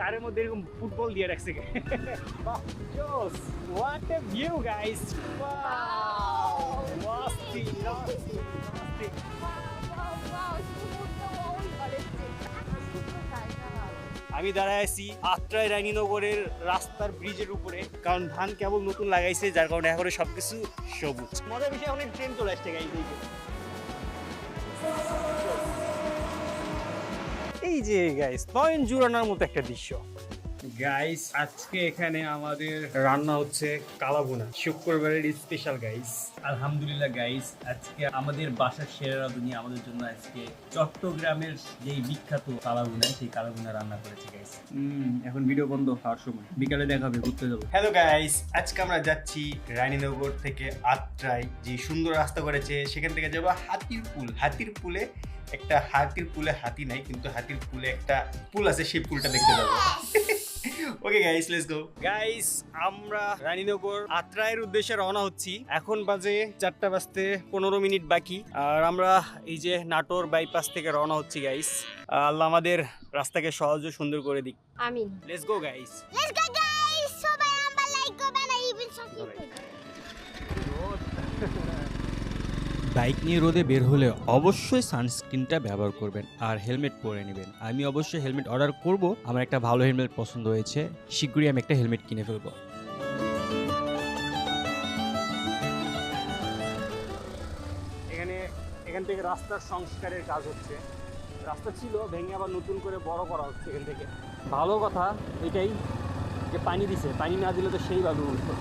তারের মধ্যে এরকম ফুটবল দিয়ে রাখছে। ভিউ গাইস আমি দাঁড়ায় আছি আত্রায় রানীনগরের রাস্তার ব্রিজের উপরে। কারণ ধান কেবল নতুন লাগাইছে, যার কারণে এখন সবকিছু সবুজ। মজার বিষয় অনেক ট্রেন চলে আসছে গাইজ এই যে গাইস নয়ন জুড়ানোর মতো একটা দৃশ্য। গাইস আজকে এখানে আমাদের রান্না হচ্ছে কালাবোনা শুক্রবারের স্পেশাল গাইস আলহামদুলিল্লাহ গাইস আজকে আমাদের বাসার সেরা রাঁধুনি আমাদের জন্য আজকে চট্টগ্রামের যেই বিখ্যাত কালাগুনা সেই কালাগুনা রান্না করেছে গাইস এখন ভিডিও বন্ধ হওয়ার সময়। বিকালে দেখা হবে ঘুরতে যাব। হ্যালো গাইস আজকে আমরা যাচ্ছি রানীনগর থেকে আত্রাই যে সুন্দর রাস্তা করেছে সেখান থেকে যাব হাতির পুল হাতির পুলে একটা হাতির পুলে হাতি নাই কিন্তু হাতির পুলে একটা পুল আছে সেই পুলটা দেখতে যাব। Okay guys let's go guys আমরা রানীনগর আত্রায়ের উদ্দেশ্যে রওনা হচ্ছি। এখন বাজে চারটা বাজতে পনেরো মিনিট বাকি। আর আমরা এই যে নাটোর বাইপাস থেকে রওনা হচ্ছি গাইস আল্লাহ আমাদের রাস্তাকে সহজ ও সুন্দর করে দিক। আমিন। Let's go guys let's go bike নিয়ে রোদে বের হলে অবশ্যই সানস্ক্রিনটা ব্যবহার করবেন আর হেলমেট পরে নেবেন। আমি অবশ্যই হেলমেট অর্ডার করব। আমার একটা ভালো হেলমেট পছন্দ হয়েছে। শীঘ্রই আমি একটা হেলমেট কিনে ফেলব। এখানে এখান থেকে রাস্তার সংস্কারের কাজ হচ্ছে। রাস্তা ছিল ভেঙে আবার নতুন করে বড় করা হচ্ছে এখান থেকে। ভালো কথা এটাই যে পানি দিছে পানি না দিলে তো সেই বালু উঠতো।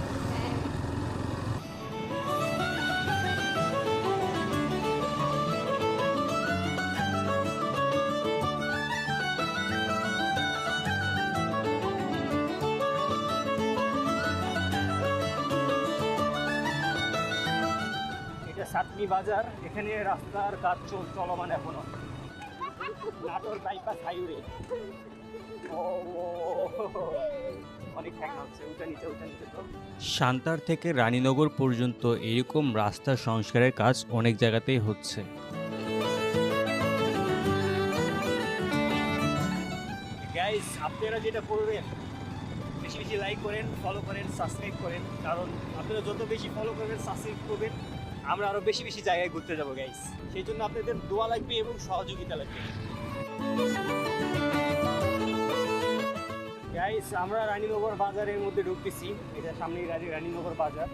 সাতনি বাজার এখানে রাস্তার কাজ চল চলমান এখনও। নাটোর বাইপাস হাইওয়ে ও ও, অনেক ঠেকা হচ্ছে উঠে নিচে উঠে নিচে তো। সান্তার থেকে রানীনগর পর্যন্ত এরকম রাস্তা সংস্কারের কাজ অনেক জায়গাতেই হচ্ছে। গাইস আপনারা যেটা করবেন বেশি বেশি লাইক করেন ফলো করেন সাবস্ক্রাইব করেন কারণ আপনারা যত বেশি ফলো করবেন সাবস্ক্রাইব করবেন আমরা আরও বেশি বেশি জায়গায় ঘুরতে যাব গাইস সেই জন্য আপনাদের দোয়া লাগবে এবং সহযোগিতা লাগবে। গাইস আমরা রানীনগর বাজারের মধ্যে ঢুকতেছি। এটা সামনেই রানী রানীনগর বাজার।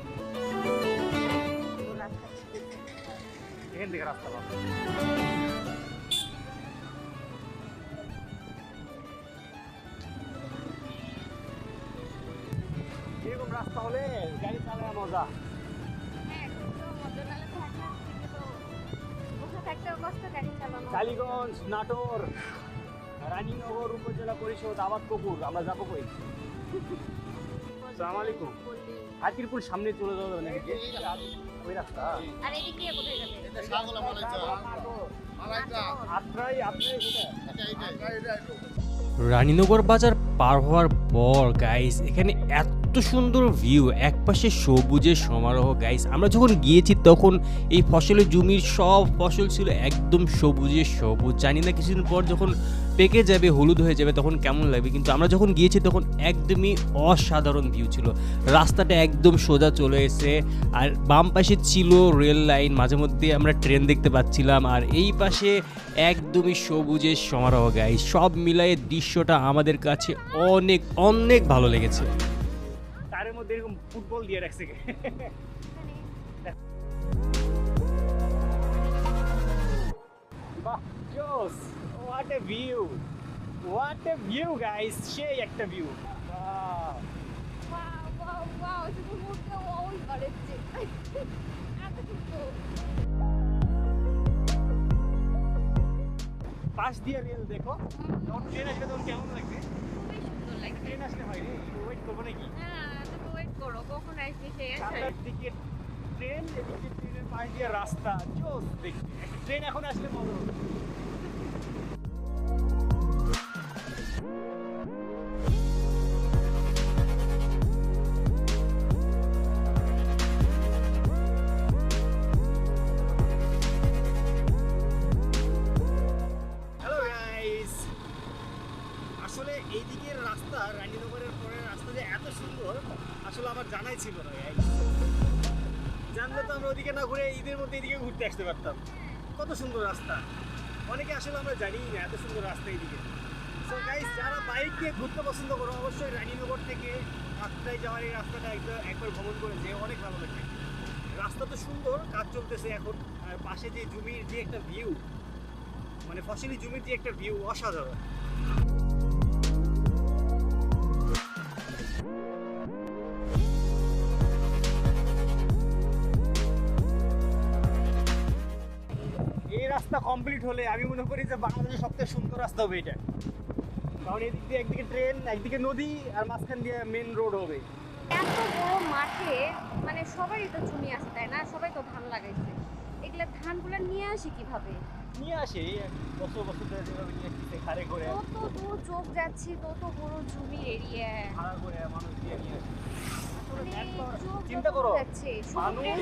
এখান থেকে রাস্তা এরকম রাস্তা হলে গাড়ি চালানো মজা। কালীগঞ্জ নাটোর রানীনগর উপজেলা পরিষদ আবাদ কপুর আমরা যাব কই? আসসালামু আলাইকুম। হাতিরপুর সামনে চলে যাব নাকি? ওই রাস্তা? আর এদিক কোথায় যাবে? আত্রাই আত্রাই কোথায়? রানীনগর বাজার পার হওয়ার পর গাইস এখানে এত সুন্দর ভিউ একপাশে সবুজের সমারোহ গাইস আমরা যখন গিয়েছি তখন এই ফসলের জমির সব ফসল ছিল একদম সবুজে সবুজ। জানি না কিছুদিন পর যখন পেকে যাবে, হলুদ হয়ে যাবে, তখন কেমন লাগবে, কিন্তু আমরা যখন গিয়েছি তখন একদমই অসাধারণ ভিউ ছিল। রাস্তাটা একদম সোজা চলে এসে আর বাম পাশে ছিল রেল লাইন মাঝে মধ্যে আমরা ট্রেন দেখতে পাচ্ছিলাম, আর এই পাশে একদমই সবুজের সমারোহ গাই সব মিলায়ে দৃশ্যটা আমাদের কাছে অনেক অনেক ভালো লেগেছে। মধ্যে এরকম ফুটবল দিয়ে রাখছে বাহ জোস। What a view what a view guys সেই একটা ভিউ পাশ দিয়ে রেল দেখো। ট্রেন আসবে তখন কেমন লাগবে? খুবই সুন্দর লাগছে। ট্রেন আসলে হয় রে। ওয়েট করব নাকি? হ্যাঁ। করো, কখন আসবে সে আসে দিকে ট্রেন এদিকে ট্রেনের পাশ দিয়ে রাস্তা জোস দেখি ট্রেন এখন আসলে মজা হবে। আসলে এই দিকের রাস্তা, রানীনগরের পরের রাস্তা যে এত সুন্দর, আসলে আমার জানাই ছিল না জানলে তো আমরা ওদিকে না ঘুরে ঈদের মধ্যে এদিকে ঘুরতে আসতে পারতাম। কত সুন্দর রাস্তা। অনেকে আসলে আমরা জানি না এত সুন্দর রাস্তা এইদিকে। সো গাইস যারা বাইক দিয়ে ঘুরতে পছন্দ করো, অবশ্যই রানীনগর থেকে আটটায় যাওয়ার এই রাস্তাটা একবার একবার ভ্রমণ করে যে অনেক ভালো লাগবে। রাস্তা তো সুন্দর, কাজ চলতেছে এখন। আর পাশে যে জমির যে একটা ভিউ মানে ফসলি জমির যে একটা ভিউ অসাধারণ। রাস্তা কমপ্লিট হলে আমি মনে করি যে বাংলাদেশের সবথেকে সুন্দর রাস্তা হবে এটা। কারণ এদিক দিয়ে একদিকে ট্রেন একদিকে নদী আর মাঝখান দিয়ে মেন রোড হবে। এত বড় মাঠে মানে সবারই তো জমি আছে তাই না? সবাই তো ধান লাগাইছে। এগুলা ধানগুলো নিয়ে আসি কীভাবে? নিয়ে আসে বছর বছর ধরে যেভাবে নিয়ে আসছে খারে করে। কত দূর চোখ যাচ্ছে তত বড় জমি এরিয়া। ভাড়া করে মানুষ দিয়ে নিয়ে আসে। চোখ চিন্তা করো মানুষ।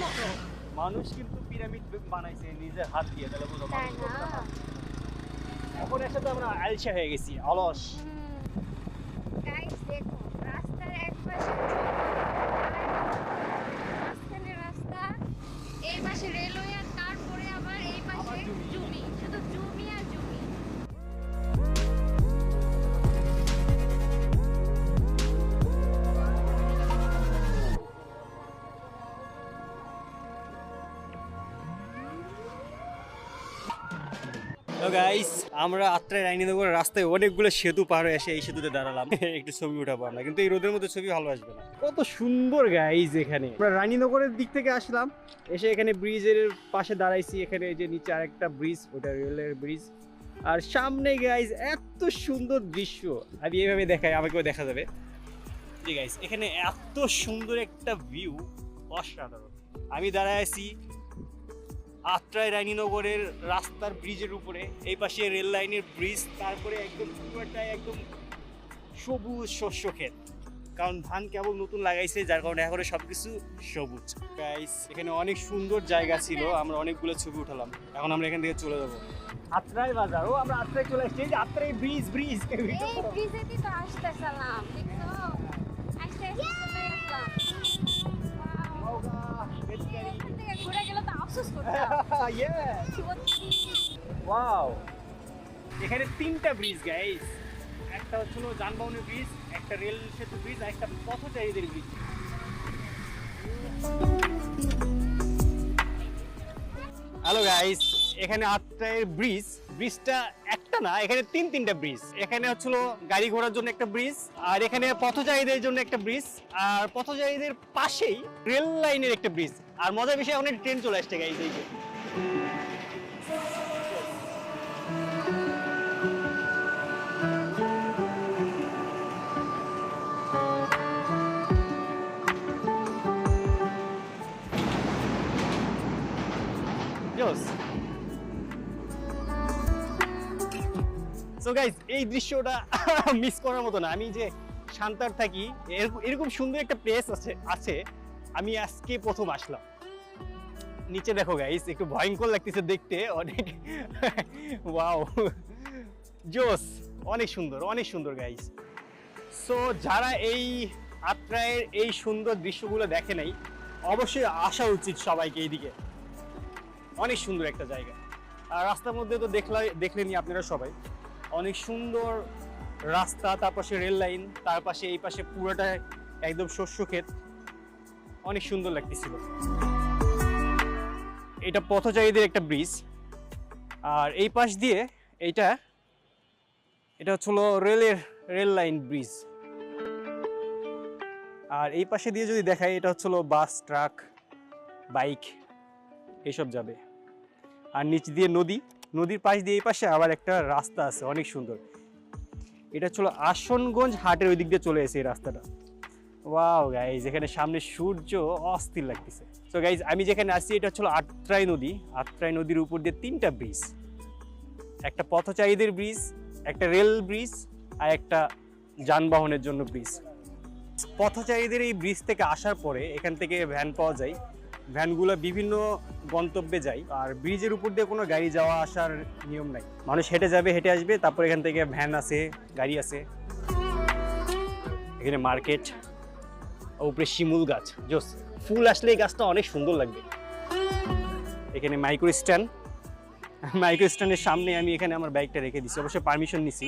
মানুষ কিন্তু পিরামিড বানাইছে নিজের হাত দিয়ে তাহলে বুঝো। এখন এসে তো আমরা আলসা হয়ে গেছি অলস। দেখো রাস্তার এক পাশে গাইস আমরা আত্রাই রানীনগর রাস্তায় অনেকগুলো সেতু পার হয়ে এসে এই সেতুতে দাঁড়ালাম। একটু ছবি উঠাবো আমরা, কিন্তু এই রোদের মধ্যে ছবি ভালো আসবে না। কত সুন্দর গাইস এখানে। আমরা রানীনগরের দিক থেকে আসলাম, এসে এখানে ব্রিজের পাশে দাঁড়াইছি, এখানে যে নিচে আরেকটা ব্রিজ ওটা রেলের ব্রিজ আর সামনে গাইস এত সুন্দর দৃশ্য। আমি এইভাবে দেখাই, আমাকেও দেখা যাবে। জি গাইস এখানে এত সুন্দর একটা ভিউ অসাধারণ। আমি দাঁড়ায় আছি আত্রাই রানীনগরের রাস্তার ব্রিজের উপরে, এই পাশে রেল লাইনের ব্রিজ তারপরে একদম পুরোটাই একদম সবুজ শস্য ক্ষেত। কারণ ধান কেবল নতুন লাগাইছে, যার কারণে এখন সব কিছু সবুজ। গাইস এখানে অনেক সুন্দর জায়গা ছিল, আমরা অনেকগুলো ছবি উঠালাম। এখন আমরা এখান থেকে চলে যাব। আত্রাই বাজার, ও, আমরা আত্রাই চলে আসছি। যে আত্রাই ব্রিজ ব্রিজ এই ব্রিজেতে তো আস্তে আস্তে চলে আসলাম এখান থেকে ঘুরে গেলে তো আফসোস করতাম ওয়াও এখানে তিনটা ব্রিজ গাইস একটা হচ্ছিল যানবাহনের ব্রিজ একটা রেল সেতু ব্রিজ আর একটা পথচারীদের ব্রিজ হ্যালো গাইস এখানে আটটায় ব্রিজ ব্রিজটা একটা না, এখানে তিন তিনটা ব্রিজ এখানে হচ্ছিল গাড়ি ঘোড়ার জন্য একটা ব্রিজ আর এখানে পথচারীদের জন্য একটা ব্রিজ আর পথচারীদের পাশেই রেল লাইনের একটা ব্রিজ আর মজার বিষয় এখন ট্রেন চলে আসছে গাইস সো গাইস এই দৃশ্যটা মিস করার মতো না। আমি যে শান্তার থাকি এরকম সুন্দর একটা প্লেস আছে আছে। আমি আজকে প্রথম আসলাম। নিচে দেখো গাইস একটু ভয়ঙ্কর লাগতেছে দেখতে, অনেক ওয়াও জোস, অনেক সুন্দর অনেক সুন্দর গাইস সো যারা এই আত্রায়ের এই সুন্দর দৃশ্যগুলো দেখে নাই, অবশ্যই আসা উচিত সবাইকে এইদিকে। অনেক সুন্দর একটা জায়গা। আর রাস্তার মধ্যে তো দেখলা দেখলেনি আপনারা সবাই। অনেক সুন্দর রাস্তা, তার পাশে রেল লাইন, তার পাশে, এই পাশে পুরোটা একদম শস্য ক্ষেত। অনেক সুন্দর লাগতেছিল। এটা পথচারীদের একটা ব্রিজ আর এই পাশ দিয়ে এইটা, এটা হচ্ছিল রেলের, রেল লাইন ব্রিজ আর এই পাশে দিয়ে যদি দেখাই, এটা হচ্ছিল বাস, ট্রাক, বাইক, এসব যাবে। আর নিচ দিয়ে নদী। নদীর পাশ দিয়ে এই পাশে আবার একটা রাস্তা আছে, অনেক সুন্দর। এটা ছিল আসনগঞ্জ হাটের ওই দিক দিয়ে চলে এসে এই রাস্তাটা। ওয়াও গাইজ এখানে সামনে সূর্য অস্থির লাগতেছে। তো গাইজ আমি যেখানে আসছি এটা হচ্ছিল আট্রাই নদী। আট্রাই নদীর উপর দিয়ে তিনটা ব্রিজ একটা পথচারীদের ব্রিজ একটা রেল ব্রিজ আর একটা যানবাহনের জন্য ব্রিজ পথচারীদের এই ব্রিজ থেকে আসার পরে এখান থেকে ভ্যান পাওয়া যায়। ভ্যানগুলো বিভিন্ন গন্তব্যে যায়। আর ব্রিজের উপর দিয়ে কোনো গাড়ি যাওয়া আসার নিয়ম নাই। মানুষ হেঁটে যাবে, হেঁটে আসবে, তারপর এখান থেকে ভ্যান আছে, গাড়ি আছে। এখানে মার্কেট উপরে শিমুল গাছ। জোস, ফুল আসলে এই গাছটা অনেক সুন্দর লাগবে। এখানে মাইক্রো স্ট্যান্ড। মাইক্রো স্ট্যান্ডের সামনে আমি এখানে আমার বাইকটা রেখে দিচ্ছি অবশ্যই পারমিশন নিছি।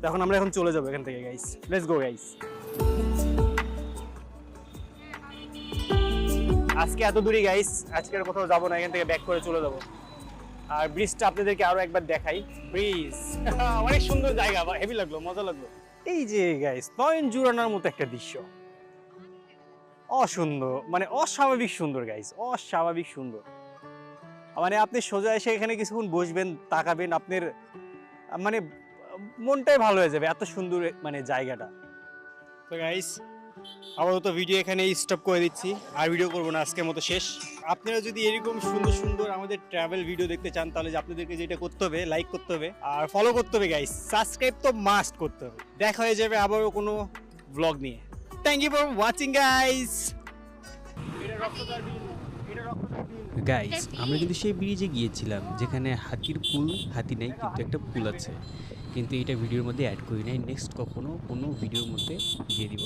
তো এখন আমরা এখন চলে যাব এখান থেকে গাইস লেটস গো গাইস আজকে এত দূরে গাইস আজকে আর কোথাও যাব না, এখান থেকে ব্যাক করে চলে যাব। আর ব্রিজটা আপনাদেরকে আরও একবার দেখাই। ব্রিজ অনেক সুন্দর জায়গা হেভি লাগল, মজা লাগল। এই যে গাইস নয়ন জুড়ানোর মতো একটা দৃশ্য। অসুন্দর মানে অস্বাভাবিক সুন্দর গাইস অস্বাভাবিক সুন্দর। মানে আপনি সোজা এসে এখানে কিছুক্ষণ বসবেন, তাকাবেন, আপনার মানে মনটাই ভালো হয়ে যাবে, এত সুন্দর মানে জায়গাটা। তো গাইস আপাতত ভিডিও এখানে স্টপ করে দিচ্ছি, আর ভিডিও করব না, আজকের মতো শেষ। আপনারা যদি এরকম সুন্দর সুন্দর আমাদের ট্রাভেল ভিডিও দেখতে চান, তাহলে আপনাদেরকে যেটা করতে হবে লাইক করতে হবে, আর ফলো করতে হবে গাইস সাবস্ক্রাইব তো মাস্ট করতে হবে। দেখা হয়ে যাবে আবারও কোনো ব্লগ নিয়ে। Thank you for watching guys guys আমরা কিন্তু সেই ব্রিজে গিয়েছিলাম, যেখানে হাতির পুল, হাতি নেই, কিন্তু একটা পুল আছে। কিন্তু এটা ভিডিওর মধ্যে অ্যাড করি নাই নেক্সট কখনো কোনো ভিডিওর মধ্যে দিয়ে দিব।